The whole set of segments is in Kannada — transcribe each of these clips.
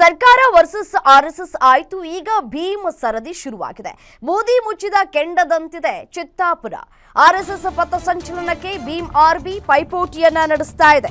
ಸರ್ಕಾರ ವರ್ಸಸ್ ಆರ್ಎಸ್ಎಸ್ ಆಯಿತು. ಈಗ ಭೀಮ್ ಸರದಿ ಶುರುವಾಗಿದೆ. ಮೋದಿ ಮುಚ್ಚಿದ ಕೆಂಡದಂತಿದೆ ಚಿತ್ತಾಪುರ. ಆರ್ಎಸ್ಎಸ್ ಪಥಸಂಚಲನಕ್ಕೆ ಭೀಮ್ ಆರ್ಬಿ ಪೈಪೋಟಿಯನ್ನ ನಡೆಸ್ತಾ ಇದೆ.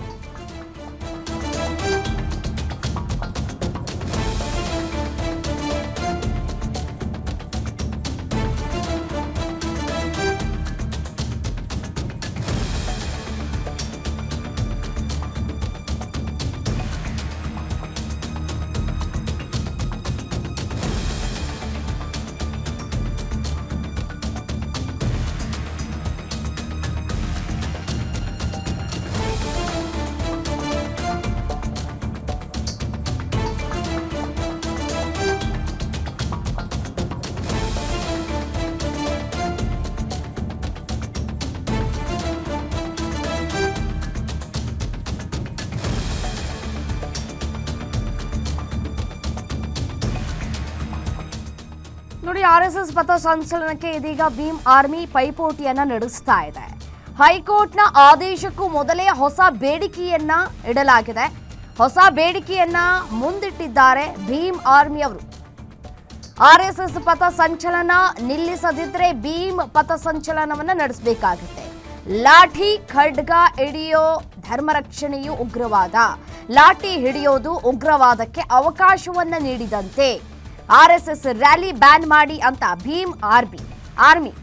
ನೋಡಿ, ಆರ್ ಎಸ್ ಎಸ್ ಪಥ ಸಂಚಲನಕ್ಕೆ ಇದೀಗ ಭೀಮ್ ಆರ್ಮಿ ಪೈಪೋಟಿಯನ್ನ ನಡೆಸ್ತಾ ಇದೆ. ಹೈಕೋರ್ಟ್ನ ಆದೇಶಕ್ಕೂ ಮೊದಲೇ ಹೊಸ ಬೇಡಿಕೆಯನ್ನ ಇಡಲಾಗಿದೆ. ಹೊಸ ಬೇಡಿಕೆಯನ್ನ ಮುಂದಿಟ್ಟಿದ್ದಾರೆ ಭೀಮ್ ಆರ್ಮಿ ಅವರು. ಆರ್ ಎಸ್ ಎಸ್ ಪಥ ಸಂಚಲನ ನಿಲ್ಲಿಸದಿದ್ರೆ ಭೀಮ್ ಪಥ ಸಂಚಲನವನ್ನ ನಡೆಸಬೇಕಾಗುತ್ತೆ. ಲಾಠಿ, ಖಡ್ಗ ಹಿಡಿಯೋ ಧರ್ಮರಕ್ಷಣೆಯು ಉಗ್ರವಾದ. ಲಾಠಿ ಹಿಡಿಯೋದು ಉಗ್ರವಾದಕ್ಕೆ ಅವಕಾಶವನ್ನ ನೀಡಿದಂತೆ R S S rally ban ಮಾಡಿ ಅಂತ ಭೀಮ್ ಆರ್ಬಿ, ಆರ್ಮಿ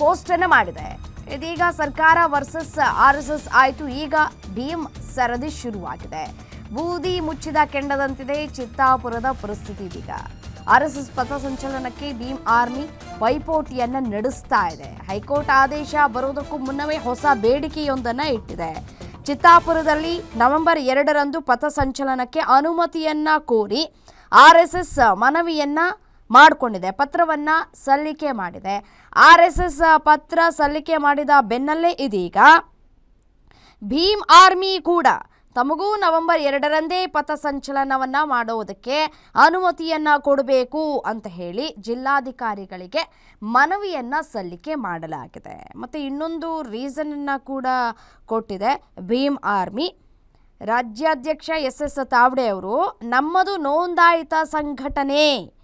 ಪೋಸ್ಟ್ ಅನ್ನ ಮಾಡಿದೆ. ಇದೀಗ ಸರ್ಕಾರ ವರ್ಸಸ್ ಆರ್ ಎಸ್ ಎಸ್ ಆಯ್ತು, ಈಗ ಭೀಮ್ ಸರದಿ ಶುರುವಾಗಿದೆ. ಬೂದಿ ಮುಚ್ಚಿದ ಕೆಂಡದಂತಿದೆ ಚಿತ್ತಾಪುರದ ಪರಿಸ್ಥಿತಿ ಇದೀಗ. ಆರ್ ಎಸ್ ಎಸ್ ಪಥಸಂಚಲನಕ್ಕೆ ಭೀಮ್ ಆರ್ಮಿ ಪೈಪೋಟಿಯನ್ನ ನಡೆಸ್ತಾ ಇದೆ. ಹೈಕೋರ್ಟ್ ಆದೇಶ ಬರೋದಕ್ಕೂ ಮುನ್ನವೇ ಹೊಸ ಬೇಡಿಕೆಯೊಂದನ್ನ ಇಟ್ಟಿದೆ. ಚಿತ್ತಾಪುರದಲ್ಲಿ ನವೆಂಬರ್ ಎರಡರಂದು ಪಥಸಂಚಲನಕ್ಕೆ ಅನುಮತಿಯನ್ನ ಕೋರಿ ಆರ್ ಎಸ್ ಎಸ್ ಮನವಿಯನ್ನ ಮಾಡಿಕೊಂಡಿದೆ, ಪತ್ರವನ್ನ ಸಲ್ಲಿಕೆ ಮಾಡಿದೆ. ಆರ್ ಎಸ್ ಎಸ್ ಪತ್ರ ಸಲ್ಲಿಕೆ ಮಾಡಿದ ಬೆನ್ನಲ್ಲೇ ಇದೀಗ ಭೀಮ್ ಆರ್ಮಿ ಕೂಡ ತಮಗೂ ನವೆಂಬರ್ ಎರಡರಂದೇ ಪಥಸಂಚಲನವನ್ನ ಮಾಡುವುದಕ್ಕೆ ಅನುಮತಿಯನ್ನ ಕೊಡಬೇಕು ಅಂತ ಹೇಳಿ ಜಿಲ್ಲಾಧಿಕಾರಿಗಳಿಗೆ ಮನವಿಯನ್ನ ಸಲ್ಲಿಕೆ ಮಾಡಲಾಗಿದೆ. ಮತ್ತೆ ಇನ್ನೊಂದು ರೀಸನನ್ನು ಕೂಡ ಕೊಟ್ಟಿದೆ ಭೀಮ್ ಆರ್ಮಿ. ರಾಜ್ಯಾಧ್ಯಕ್ಷ ಎಸ್ ಎಸ್ ತಾವಡೆ ಅವರು, ನಮ್ಮದು ನೋಂದಾಯಿತ ಸಂಘಟನೆ.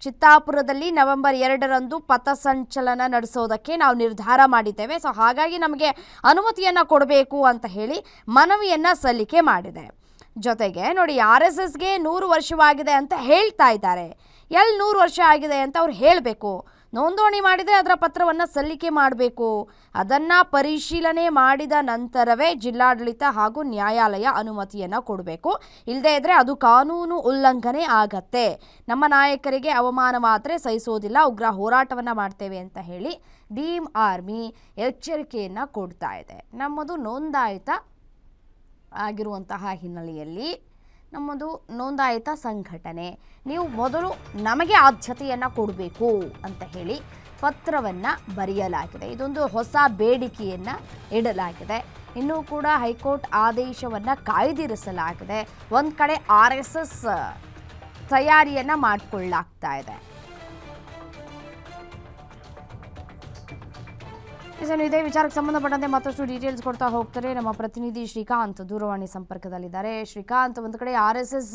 ಚಿತ್ತಾಪುರದಲ್ಲಿ ನವೆಂಬರ್ ಎರಡರಂದು ಪಥಸಂಚಲನ ನಡೆಸೋದಕ್ಕೆ ನಾವು ನಿರ್ಧಾರ ಮಾಡಿದ್ದೇವೆ. ಸೊ, ಹಾಗಾಗಿ ನಮಗೆ ಅನುಮತಿಯನ್ನು ಕೊಡಬೇಕು ಅಂತ ಹೇಳಿ ಮನವಿಯನ್ನು ಸಲ್ಲಿಕೆ ಮಾಡಿದೆ. ಜೊತೆಗೆ ನೋಡಿ, ಆರ್ ಎಸ್ ಎಸ್ಗೆ ನೂರು ವರ್ಷವಾಗಿದೆ ಅಂತ ಹೇಳ್ತಾ ಇದ್ದಾರೆ. ಎಲ್ಲಿ ನೂರು ವರ್ಷ ಆಗಿದೆ ಅಂತ ಅವ್ರು ಹೇಳಬೇಕು. ನೋಂದಣಿ ಮಾಡಿದರೆ ಅದರ ಪತ್ರವನ್ನು ಸಲ್ಲಿಕೆ ಮಾಡಬೇಕು. ಅದನ್ನು ಪರಿಶೀಲನೆ ಮಾಡಿದ ನಂತರವೇ ಜಿಲ್ಲಾಡಳಿತ ಹಾಗೂ ನ್ಯಾಯಾಲಯ ಅನುಮತಿಯನ್ನು ಕೊಡಬೇಕು. ಇಲ್ಲದೇ ಇದ್ದರೆ ಅದು ಕಾನೂನು ಉಲ್ಲಂಘನೆ ಆಗತ್ತೆ. ನಮ್ಮ ನಾಯಕರಿಗೆ ಅವಮಾನವಾದರೆ ಸಹಿಸೋದಿಲ್ಲ, ಉಗ್ರ ಹೋರಾಟವನ್ನು ಮಾಡ್ತೇವೆ ಅಂತ ಹೇಳಿ ಡೀಮ್ ಆರ್ಮಿ ಎಚ್ಚರಿಕೆಯನ್ನು ಕೊಡ್ತಾ ಇದೆ. ನಮ್ಮದು ನೋಂದಾಯಿತ ಆಗಿರುವಂತಹ ಹಿನ್ನೆಲೆಯಲ್ಲಿ ನಮ್ಮದು ನೋಂದಾಯಿತ ಸಂಘಟನೆ. ನೀವು ಮೊದಲು ನಮಗೆ ಆದ್ಯತೆಯನ್ನು ಕೊಡಬೇಕು ಅಂತ ಹೇಳಿ ಪತ್ರವನ್ನು ಬರೆಯಲಾಗಿದೆ. ಇದೊಂದು ಹೊಸ ಬೇಡಿಕೆಯನ್ನು ಇಡಲಾಗಿದೆ. ಇನ್ನೂ ಕೂಡ ಹೈಕೋರ್ಟ್ ಆದೇಶವನ್ನು ಕಾಯ್ದಿರಿಸಲಾಗಿದೆ. ಒಂದು ಕಡೆ ಆರ್ ಎಸ್ ಎಸ್ ತಯಾರಿಯನ್ನು ಮಾಡಿಕೊಳ್ಳಲಾಗ್ತಾ ಇದೆ. ಸರ್ ಇದೇ ವಿಚಾರಕ್ಕೆ ಸಂಬಂಧಪಟ್ಟಂತೆ ಮತ್ತಷ್ಟು ಡೀಟೇಲ್ಸ್ ಕೊಡ್ತಾ ಹೋಗ್ತಾರೆ ನಮ್ಮ ಪ್ರತಿನಿಧಿ ಶ್ರೀಕಾಂತ್ ದೂರವಾಣಿ ಸಂಪರ್ಕದಲ್ಲಿದ್ದಾರೆ. ಶ್ರೀಕಾಂತ್, ಒಂದು ಕಡೆ ಆರ್ ಎಸ್ ಎಸ್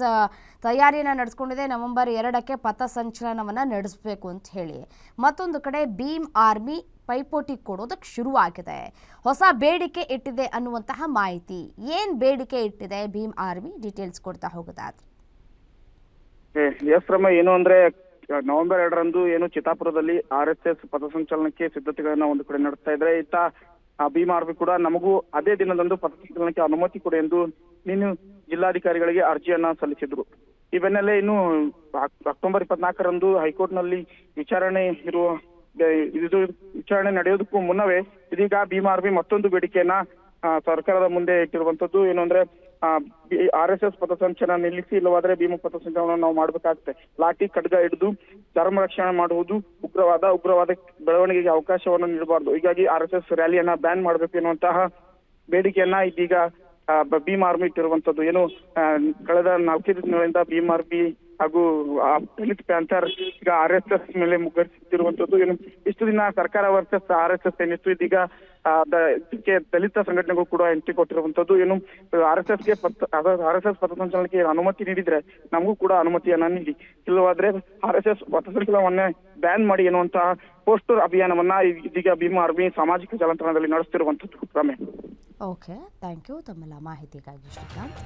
ತಯಾರಿಯನ್ನು ನಡೆಸ್ಕೊಂಡಿದೆ. ನವೆಂಬರ್ ಎರಡಕ್ಕೆ ಪಥಸಂಚಲನವನ್ನು ನಡೆಸಬೇಕು ಅಂತ ಹೇಳಿ. ಮತ್ತೊಂದು ಕಡೆ ಭೀಮ್ ಆರ್ಮಿ ಪೈಪೋಟಿ ಕೊಡೋದಕ್ಕೆ ಶುರುವಾಗಿದೆ. ಹೊಸ ಬೇಡಿಕೆ ಇಟ್ಟಿದೆ ಅನ್ನುವಂತಹ ಮಾಹಿತಿ. ಏನು ಬೇಡಿಕೆ ಇಟ್ಟಿದೆ ಭೀಮ್ ಆರ್ಮಿ? ಡೀಟೇಲ್ಸ್ ಕೊಡ್ತಾ ರಮ ಏನು ಅಂದ್ರೆ ನವೆಂಬರ್ ಎರಡರಂದು ಏನು ಚಿತ್ತಾಪುರದಲ್ಲಿ ಆರ್ ಎಸ್ ಎಸ್ ಪಥಸಂಚಲನಕ್ಕೆ ಸಿದ್ಧತೆಗಳನ್ನ ಒಂದು ಕಡೆ ನಡೆಸ್ತಾ ಇದ್ರೆ ಇತ್ತ ಭೀಮ್ ಕೂಡ ನಮಗೂ ಅದೇ ದಿನದಂದು ಪಥಸಂಚಲನಕ್ಕೆ ಅನುಮತಿ ಕೊಡಿ ಎಂದು ನೀನು ಜಿಲ್ಲಾಧಿಕಾರಿಗಳಿಗೆ ಅರ್ಜಿಯನ್ನ ಸಲ್ಲಿಸಿದ್ರು. ಈ ಬೆನ್ನಲ್ಲೇ ಇನ್ನು ಅಕ್- ಅಕ್ಟೋಬರ್ ಇಪ್ಪತ್ನಾಲ್ಕರಂದು ಹೈಕೋರ್ಟ್ನಲ್ಲಿ ವಿಚಾರಣೆ ಇರುವ ಇದು ವಿಚಾರಣೆ ನಡೆಯೋದಕ್ಕೂ ಮುನ್ನವೇ ಇದೀಗ ಭೀಮಾ ಮತ್ತೊಂದು ಬೇಡಿಕೆಯನ್ನ ಸರ್ಕಾರದ ಮುಂದೆ ಇಟ್ಟಿರುವಂತದ್ದು ಏನು ಅಂದ್ರೆ ಆರ್ ಎಸ್ ಎಸ್ ಪಥಸಂಚಲನ ನಿಲ್ಲಿಸಿ, ಇಲ್ಲವಾದ್ರೆ ಭೀಮ ಪಥಸಂಚಲನ ನಾವು ಮಾಡಬೇಕಾಗುತ್ತೆ. ಲಾಠಿ ಖಡ್ಗ ಹಿಡಿದು ಧರ್ಮ ರಕ್ಷಣೆ ಮಾಡುವುದು ಉಗ್ರವಾದ ಉಗ್ರವಾದ ಬೆಳವಣಿಗೆಗೆ ಅವಕಾಶವನ್ನು ನೀಡಬಾರದು. ಹೀಗಾಗಿ ಆರ್ ಎಸ್ ಎಸ್ ರ್ಯಾಲಿಯನ್ನ ಬ್ಯಾನ್ ಮಾಡಬೇಕು ಎನ್ನುವಂತಹ ಬೇಡಿಕೆಯನ್ನ ಇದೀಗ ಭೀಮ್ ಆರ್ಮಿ ಇಟ್ಟಿರುವಂತದ್ದು ಏನು ಕಳೆದ ನಾಲ್ಕೈದು ದಿನಗಳಿಂದ ಭೀಮ್ ಆರ್ಮಿ ಹಾಗೂ ದಲಿತ್ ಪ್ಯಾಂಥರ್ ಈಗ ಆರ್ ಎಸ್ ಎಸ್ ಮೇಲೆ ಮುಗ್ಗರಿಸುತ್ತಿರುವಂತದ್ದು ಏನು, ಇಷ್ಟು ದಿನ ಸರ್ಕಾರ ವರ್ಸಸ್ ಆರ್ ಎಸ್ ಎಸ್ ಏನಿತ್ತು, ಇದೀಗ ಇದಕ್ಕೆ ದಲಿತ ಸಂಘಟನೆಗೂ ಕೂಡ ಎಂಟ್ರಿ ಕೊಟ್ಟಿರುವಂತದ್ದು ಏನು, ಆರ್ ಎಸ್ ಎಸ್ಗೆ ಆರ್ ಎಸ್ ಎಸ್ ಪಥಸಂಚಲನಕ್ಕೆ ಅನುಮತಿ ನೀಡಿದ್ರೆ ನಮಗೂ ಕೂಡ ಅನುಮತಿಯನ್ನ ನೀಡಿ. ಇಲ್ಲವಾದ್ರೆ ಆರ್ ಎಸ್ ಎಸ್ ಪಥಸಂಚಲನವನ್ನೇ ಬ್ಯಾನ್ ಮಾಡಿ ಎನ್ನುವಂತಹ ಪೋಸ್ಟರ್ ಅಭಿಯಾನವನ್ನ ಇದೀಗ ಭೀಮ್ ಆರ್ಮಿ ಸಾಮಾಜಿಕ ಜಾಲತಾಣದಲ್ಲಿ ನಡೆಸುತ್ತಿರುವಂತದ್ದು ರಮೇಶ್ ಓಕೆ ಥ್ಯಾಂಕ್ ಯು. ತಮ್ಮೆಲ್ಲ ಮಾಹಿತಿಗಾಗಿ ಶ್ರೀಕಾಂತ್